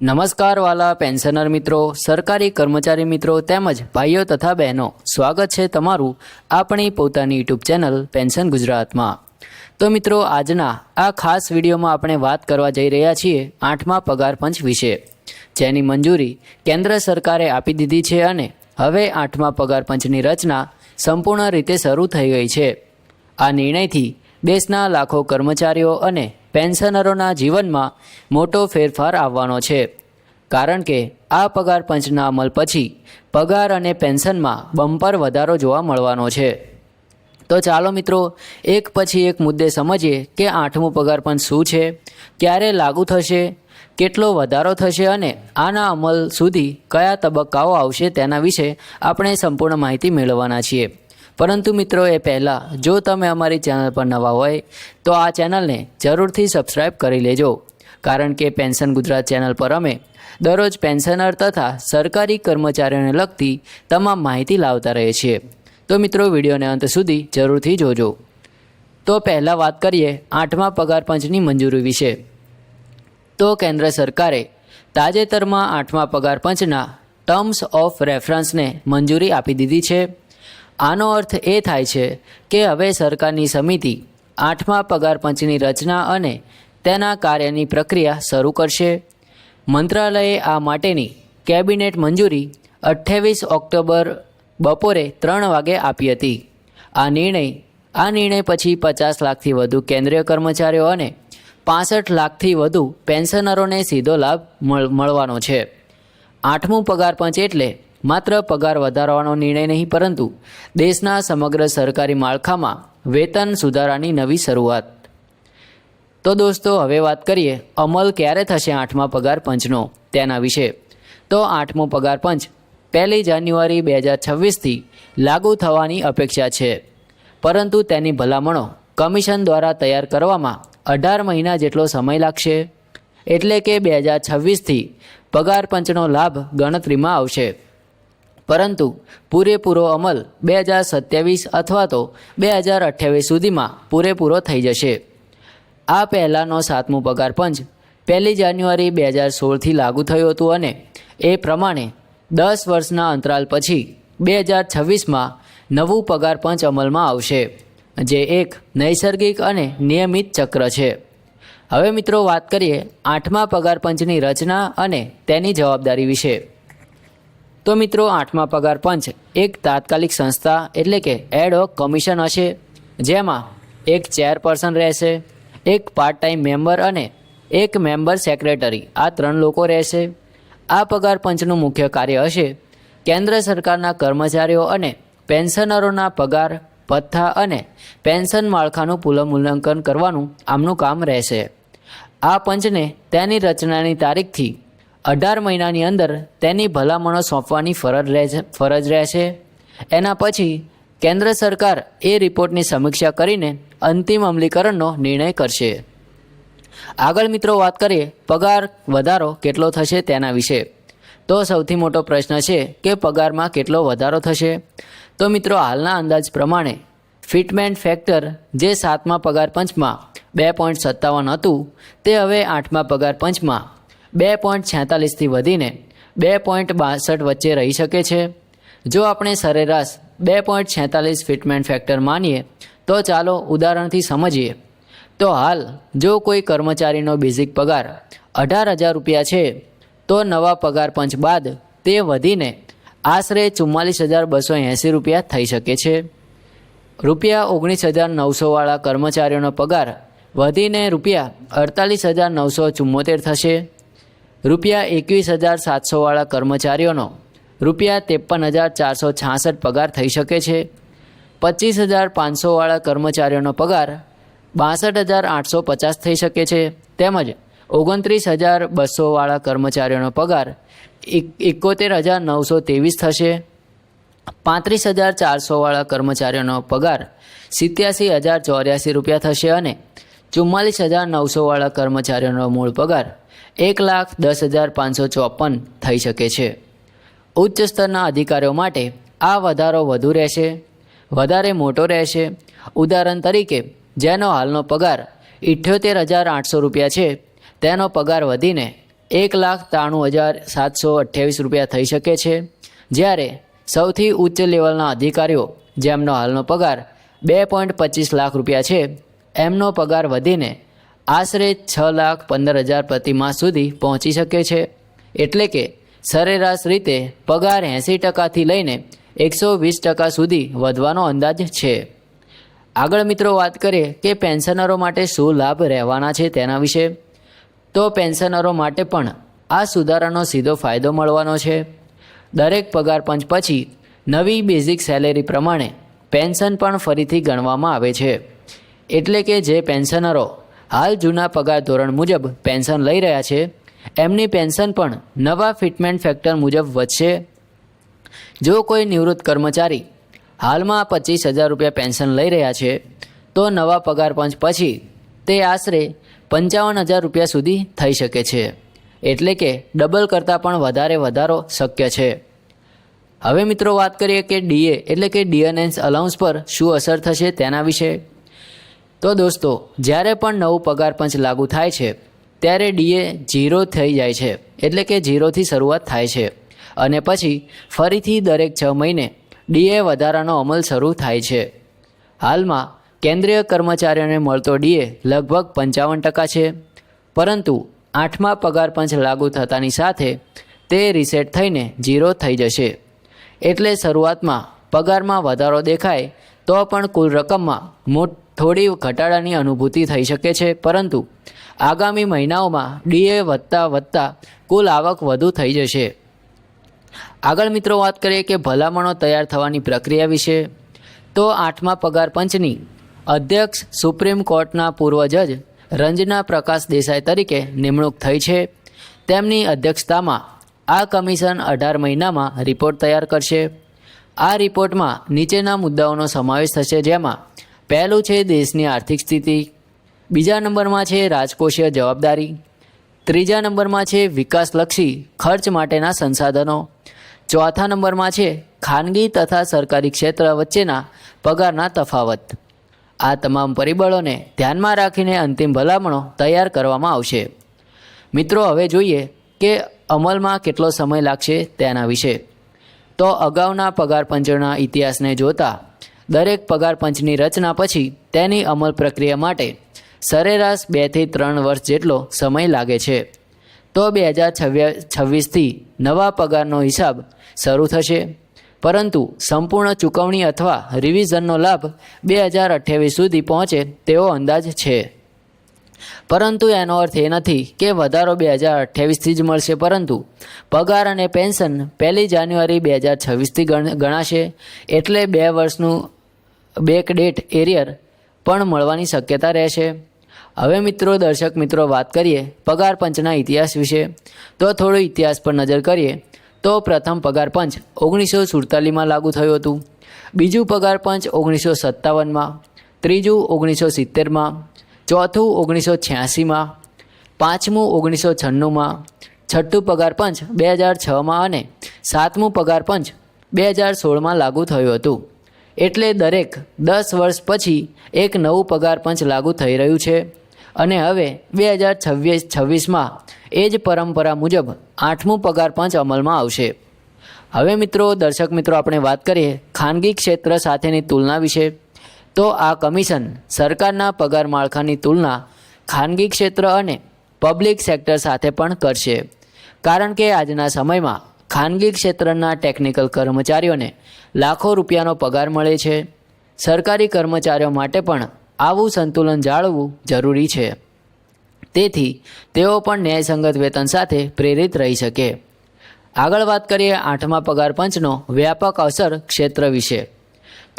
નમસ્કાર વાલા પેન્શનર મિત્રો, સરકારી કર્મચારી મિત્રો તેમજ ભાઈઓ તથા બહેનો, સ્વાગત છે તમારું આપણી પોતાની યુટ્યુબ ચેનલ પેન્શન ગુજરાતમાં. તો મિત્રો, આજના આ ખાસ વિડીયોમાં આપણે વાત કરવા જઈ રહ્યા છીએ આઠમા પગાર પંચ વિશે. જેની મંજૂરી કેન્દ્ર સરકારે આપી દીધી છે અને હવે આઠમા પગાર પંચની રચના સંપૂર્ણ રીતે શરૂ થઈ ગઈ છે. આ નિર્ણયથી દેશના લાખો કર્મચારીઓ અને પેન્શનરોના જીવનમાં મોટો ફેરફાર આવવાનો છે. કારણ કે આ પગાર પંચના અમલ પછી પગાર અને પેન્શનમાં બમ્પર વધારો જોવા મળવાનો છે. તો ચાલો મિત્રો, એક પછી એક મુદ્દે સમજીએ કે આઠમું પગાર પંચ શું છે, ક્યારે લાગુ થશે, કેટલો વધારો થશે અને આના અમલ સુધી કયા તબક્કાઓ આવશે તેના વિશે આપણે સંપૂર્ણ માહિતી મેળવવાના છીએ. પરંતુ મિત્રો એ પહેલાં, જો તમે અમારી ચેનલ પર નવા હોય, તો આ ચેનલને જરૂરથી સબસ્ક્રાઇબ કરી લેજો. કારણ કે પેન્શન ગુજરાત ચેનલ પર અમે દરરોજ પેન્શનર તથા સરકારી કર્મચારીઓને લગતી તમામ માહિતી લાવતા રહીએ છીએ. તો મિત્રો, વિડીયોને અંત સુધી જરૂરથી જોજો. તો પહેલાં વાત કરીએ આઠમા પગાર પંચની મંજૂરી વિશે. તો કેન્દ્ર સરકારે તાજેતરમાં આઠમા પગાર પંચના ટર્મ્સ ઓફ રેફરન્સને મંજૂરી આપી દીધી છે. આનો અર્થ એ થાય છે કે હવે સરકારની સમિતિ આઠમા પગાર પંચની રચના અને તેના કાર્યની પ્રક્રિયા શરૂ કરશે. મંત્રાલયે આ માટેની કેબિનેટ મંજૂરી અઠ્ઠાવીસ ઓક્ટોબર બપોરે ત્રણ વાગે આપી હતી. આ નિર્ણય આ નિર્ણય પછી પચાસ લાખથી વધુ કેન્દ્રીય કર્મચારીઓ અને પાસઠ લાખથી વધુ પેન્શનરોને સીધો લાભ મળ- મળવાનો છે. આઠમું પગાર પંચ એટલે માત્ર પગાર વધારવાનો નિર્ણય નહીં, પરંતુ દેશના સમગ્ર સરકારી માળખામાં વેતન સુધારાની નવી શરૂઆત. તો દોસ્તો, હવે વાત કરીએ, અમલ ક્યારે થશે આઠમા પગાર પંચનો તેના વિશે. તો આઠમો પગાર પંચ પહેલી જાન્યુઆરી બે હજાર છવ્વીસથી લાગુ થવાની અપેક્ષા છે. પરંતુ તેની ભલામણો કમિશન દ્વારા તૈયાર કરવામાં અઢાર મહિના જેટલો સમય લાગશે. એટલે કે બે હજાર છવ્વીસથી પગાર પંચનો લાભ ગણતરીમાં આવશે. પરંતુ પૂરેપૂરો અમલ બે હજાર સત્યાવીસ અથવા તો બે હજાર અઠ્યાવીસ સુધીમાં પૂરેપૂરો થઈ જશે. આ પહેલાંનો સાતમો પગાર પંચ પહેલી જાન્યુઆરી બે હજાર સોળથી લાગુ થયું હતું અને એ પ્રમાણે દસ વર્ષના અંતરાલ પછી બે હજાર છવ્વીસમાં નવું પગાર પંચ અમલમાં આવશે, જે એક નૈસર્ગિક અને નિયમિત ચક્ર છે. હવે મિત્રો વાત કરીએ આઠમા પગાર પંચની રચના અને તેની જવાબદારી વિશે. તો મિત્રો, આઠમા પગાર પંચ. એક તાત્કાલિક સંસ્થા એટલે કે એડહોક કમિશન હશે, જેમાં એક ચેરપર્સન રહેશે, એક પાર્ટ ટાઈમ મેમ્બર અને એક મેમ્બર સેક્રેટરી. આ ત્રણ લોકો રહેશે. આ પગાર પંચનું મુખ્ય કાર્ય હશે કેન્દ્ર સરકારના કર્મચારીઓ અને પેન્શનરોના પગાર ભથ્થા અને પેન્શન માળખાનું પુનઃમૂલ્યાંકન કરવાનું આમનું કામ રહેશે. આ પંચને તેની રચનાની તારીખથી અઢાર મહિનાની અંદર તેની ભલામણો સોંપવાની ફરજ રહે છે, ફરજ રહેશે એના પછી કેન્દ્ર સરકાર એ રિપોર્ટની સમીક્ષા કરીને અંતિમ અમલીકરણનો નિર્ણય કરશે. આગળ મિત્રો વાત કરીએ, પગાર વધારો કેટલો થશે તેના વિશે. તો સૌથી મોટો પ્રશ્ન છે કે પગારમાં કેટલો વધારો થશે? તો મિત્રો હાલના અંદાજ પ્રમાણે ફિટમેન્ટ ફેક્ટર જે સાતમા પગાર પંચમાં બે પોઈન્ટ સત્તાવન હતું, તે હવે આઠમા પગાર પંચમાં બે પોઈન્ટ છેતાલીસથી વધીને બે પોઈન્ટ બાસઠ વચ્ચે રહી શકે છે. જો આપણે સરેરાશ બે પોઈન્ટ છેતાલીસ ફિટમેન્ટ ફેક્ટર માનીએ, તો ચાલો ઉદાહરણથી સમજીએ. તો હાલ, જો કોઈ કર્મચારીનો બેઝિક પગાર અઢાર હજાર રૂપિયા છે, તો નવા પગાર પંચ બાદ તે વધીને આશરે ચુમ્માલીસ હજાર બસો એંસી રૂપિયા થઈ શકે છે. રૂપિયા ઓગણીસ હજાર નવસોવાળા કર્મચારીઓનો પગાર વધીને રૂપિયા અડતાલીસ હજાર નવસો ચુમ્મોતેર થશે. રૂપિયા એકવીસ હજાર સાતસોવાળા કર્મચારીઓનો રૂપિયા ત્રેપન હજાર ચારસો છાસઠ પગાર થઈ શકે છે. પચીસ હજાર પાંચસોવાળા કર્મચારીઓનો પગાર બાસઠ હજાર આઠસો પચાસ થઈ શકે છે. તેમજ ઓગણત્રીસ હજાર બસોવાળા કર્મચારીઓનો પગાર એકોતેર હજાર નવસો ત્રેવીસ થશે. પાંત્રીસ હજાર ચારસોવાળા કર્મચારીઓનો પગાર સિત્યાસી હજાર ચોર્યાસી રૂપિયા થશે અને ચુમ્માલીસ હજાર નવસોવાળા કર્મચારીઓનો મૂળ પગાર એક લાખ દસ હજાર પાંચસો ચોપન થઈ શકે છે. ઉચ્ચ સ્તરના અધિકારીઓ માટે આ વધારો વધુ રહેશે, વધારે મોટો રહેશે. ઉદાહરણ તરીકે, જેનો હાલનો પગાર ઇઠ્યોતેર હજાર આઠસો રૂપિયા છે, તેનો પગાર વધીને એક લાખ ત્રાણું હજાર સાતસો અઠ્યાવીસ રૂપિયા થઈ શકે છે. જ્યારે સૌથી ઉચ્ચ લેવલના અધિકારીઓ, જેમનો હાલનો પગાર બે પોઈન્ટ પચીસ લાખ રૂપિયા છે એમનો પગાર વધીને આશરે છ લાખ પંદર હજાર પ્રતિ માસ સુધી પહોંચી શકે છે. એટલે કે સરેરાશ રીતે પગાર એંસી ટકાથી લઈને એકસો વીસ ટકા સુધી વધવાનો અંદાજ છે. આગળ મિત્રો વાત કરીએ કે પેન્શનરો માટે શું લાભ રહેવાના છે તેના વિશે. તો પેન્શનરો માટે પણ આ સુધારાનો સીધો ફાયદો મળવાનો છે. દરેક પગાર પંચ પછી નવી બેઝિક સેલેરી પ્રમાણે પેન્શન પણ ફરીથી ગણવામાં આવે છે. એટલે કે જે પેન્શનરો હાલ જૂના પગાર ધોરણ મુજબ પેન્શન લઈ રહ્યા છે, એમની પેન્શન પણ નવા ફિટમેન્ટ ફેક્ટર મુજબ વધશે. જો કોઈ નિવૃત્ત કર્મચારી હાલમાં પચીસ હજાર રૂપિયા પેન્શન લઈ રહ્યા છે, તો નવા પગાર પંચ પછી તે આશરે પંચાવન હજાર રૂપિયા સુધી થઈ શકે છે. એટલે કે ડબલ કરતાં પણ વધારે વધારો શક્ય છે. હવે મિત્રો વાત કરીએ કે ડીએ, એટલે કે ડીએનએન્સ અલાઉન્સ પર શું અસર થશે તેના વિશે. તો દોસ્તો, જ્યારે પણ નવું પગાર પંચ લાગુ થાય છે, ત્યારે ડીએ ઝીરો થઈ જાય છે, એટલે કે ઝીરોથી શરૂઆત થાય છે. અને પછી ફરીથી દરેક છ મહિને ડીએ વધારાનો અમલ શરૂ થાય છે. હાલમાં કેન્દ્રીય કર્મચારીઓને મળતો ડીએ લગભગ પંચાવન ટકા છે, પરંતુ આઠમા પગાર પંચ લાગુ થતાની સાથે તે રીસેટ થઈને ઝીરો થઈ જશે. એટલે શરૂઆતમાં પગારમાં વધારો દેખાય તો પણ કુલ રકમમાં મોટ થોડી ઘટાડાની અનુભૂતિ થઈ શકે છે. પરંતુ આગામી મહિનાઓમાં ડીએ વધતા વધતા કુલ આવક વધુ થઈ જશે. આગળ મિત્રો વાત કરીએ કે ભલામણો તૈયાર થવાની પ્રક્રિયા વિશે. તો આઠમા પગાર પંચની અધ્યક્ષ સુપ્રીમ કોર્ટના પૂર્વ જજ રંજના પ્રકાશ દેસાઈ તરીકે નિમણૂક થઈ છે. તેમની અધ્યક્ષતામાં આ કમિશન અઢાર મહિનામાં રિપોર્ટ તૈયાર કરશે. આ રિપોર્ટમાં નીચેના મુદ્દાઓનો સમાવેશ થશે, જેમાં પહેલું છે દેશની આર્થિક સ્થિતિ, બીજા નંબરમાં છે રાજકોષીય જવાબદારી, ત્રીજા નંબરમાં છે વિકાસલક્ષી ખર્ચ માટેના સંસાધનો, ચોથા નંબરમાં છે ખાનગી તથા સરકારી ક્ષેત્ર વચ્ચેના પગારના તફાવત. આ તમામ પરિબળોને ધ્યાનમાં રાખીને અંતિમ ભલામણો તૈયાર કરવામાં આવશે. મિત્રો, હવે જોઈએ કે અમલમાં કેટલો સમય લાગશે તેના વિશે. તો અગાઉના પગાર પંચના ઇતિહાસને જોતા, દરેક પગાર પંચની રચના પછી તેની અમલ પ્રક્રિયા માટે સરેરાશ બેથી ત્રણ વર્ષ જેટલો સમય લાગે છે. તો બે હજાર છવ્વીસથી નવા પગારનો હિસાબ શરૂ થશે. પરંતુ સંપૂર્ણ ચૂકવણી અથવા રિવિઝનનો લાભ બે હજાર અઠ્યાવીસ સુધી પહોંચે તેવો અંદાજ છે. પરંતુ એનો અર્થ એ નથી કે વધારો બે હજાર અઠ્યાવીસથી જ મળશે, પરંતુ પગાર અને પેન્શન પહેલી જાન્યુઆરી બે હજાર છવ્વીસથી ગણાશે. એટલે બે વર્ષનું બેક ડેટ એરિયર પણ મળવાની શક્યતા રહેશે. હવે મિત્રો, દર્શક મિત્રો, વાત કરીએ પગાર પંચના ઇતિહાસ વિશે. તો થોડો ઇતિહાસ પર નજર કરીએ, તો પ્રથમ પગાર પંચ ઓગણીસો સુડતાલીસમાં લાગુ થયું હતું. બીજું પગાર પંચ ઓગણીસો સત્તાવનમાં. ત્રીજું ઓગણીસો સિત્તેરમાં. ચોથું ઓગણીસો છ્યાસીમાં, પાંચમું ઓગણીસો છન્નુંમાં, છઠ્ઠું પગાર પંચ બે હજાર છમાં અને સાતમું પગાર પંચ બે હજાર સોળમાં લાગુ થયું હતું. એટલે દરેક દસ વર્ષ પછી એક નવું પગાર પંચ લાગુ થઈ રહ્યું છે. અને હવે બે હજાર છવ્વીસ છવ્વીસમાં એ જ પરંપરા મુજબ આઠમું પગાર પંચ અમલમાં આવશે. હવે મિત્રો, દર્શક મિત્રો, આપણે વાત કરીએ ખાનગી ક્ષેત્ર સાથેની તુલના વિશે. તો આ કમિશન સરકારના પગાર માળખાની તુલના ખાનગી ક્ષેત્ર અને પબ્લિક સેક્ટર સાથે પણ કરશે. કારણ કે આજના સમયમાં ખાનગી ક્ષેત્રના ટેકનિકલ કર્મચારીઓને લાખો રૂપિયાનો પગાર મળે છે. સરકારી કર્મચારીઓ માટે પણ આવું સંતુલન જાળવવું જરૂરી છે. તેથી તેઓ પણ ન્યાયસંગત વેતન સાથે પ્રેરિત રહી શકે. આગળ વાત કરીએ આઠમા પગાર પંચનો વ્યાપક અસર ક્ષેત્ર વિશે.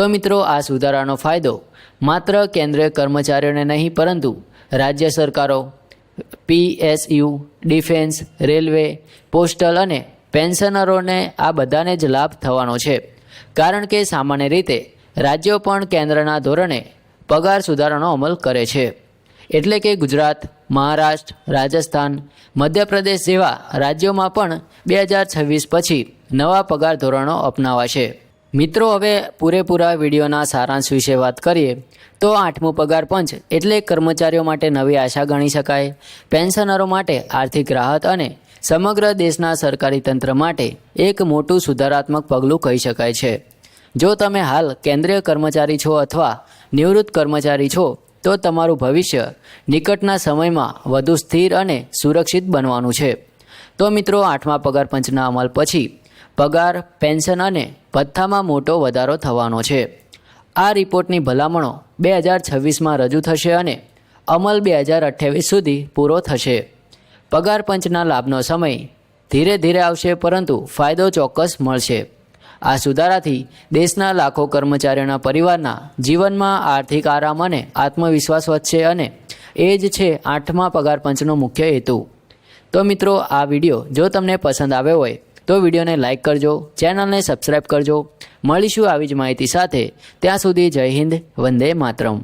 તો મિત્રો, આ સુધારાનો ફાયદો માત્ર કેન્દ્રીય કર્મચારીઓને નહીં, પરંતુ રાજ્ય સરકારો પીએસયુ ડિફેન્સ, રેલવે, પોસ્ટલ અને પેન્શનરોને આ બધાને જ લાભ થવાનો છે. કારણ કે સામાન્ય રીતે રાજ્યો પણ કેન્દ્રના ધોરણે પગાર સુધારાનો અમલ કરે છે. એટલે કે ગુજરાત, મહારાષ્ટ્ર, રાજસ્થાન, મધ્યપ્રદેશ જેવા રાજ્યોમાં પણ બે હજાર છવ્વીસ પછી નવા પગાર ધોરણો અપનાવાશે. મિત્રો, હવે પૂરેપૂરા વિડીયોના સારાંશ વિશે વાત કરીએ, તો આઠમું પગાર પંચ એટલે કર્મચારીઓ માટે નવી આશા ગણી શકાય, પેન્શનરો માટે આર્થિક રાહત અને સમગ્ર દેશના સરકારી તંત્ર માટે એક મોટું સુધારાત્મક પગલું કહી શકાય છે. જો તમે હાલ કેન્દ્રીય કર્મચારી છો અથવા નિવૃત્ત કર્મચારી છો, તો તમારું ભવિષ્ય નિકટના સમયમાં વધુ સ્થિર અને સુરક્ષિત બનવાનું છે. તો મિત્રો, આઠમા પગાર પંચના અમલ પછી પગાર, પેન્શન અને ભથ્થામાં મોટો વધારો થવાનો છે. આ રિપોર્ટની ભલામણો બે હજાર છવ્વીસમાં રજૂ થશે અને અમલ બે હજાર અઠ્યાવીસ સુધી પૂરો થશે. પગાર પંચના લાભનો સમય ધીરે ધીરે આવશે પરંતુ ફાયદો ચોક્કસ મળશે. આ સુધારાથી દેશના લાખો કર્મચારીઓના પરિવારના જીવનમાં આર્થિક આરામ અને આત્મવિશ્વાસ વધશે અને એ જ છે આઠમા પગાર પંચનો મુખ્ય હેતુ. તો મિત્રો, આ વીડિયો જો તમને પસંદ આવ્યો હોય તો વિડીયોને લાઇક કરજો, ચેનલને સબસ્ક્રાઈબ કરજો. મળીશું આવી જ માહિતી સાથે. ત્યાં સુધી જય હિન્દ, વંદે માતરમ.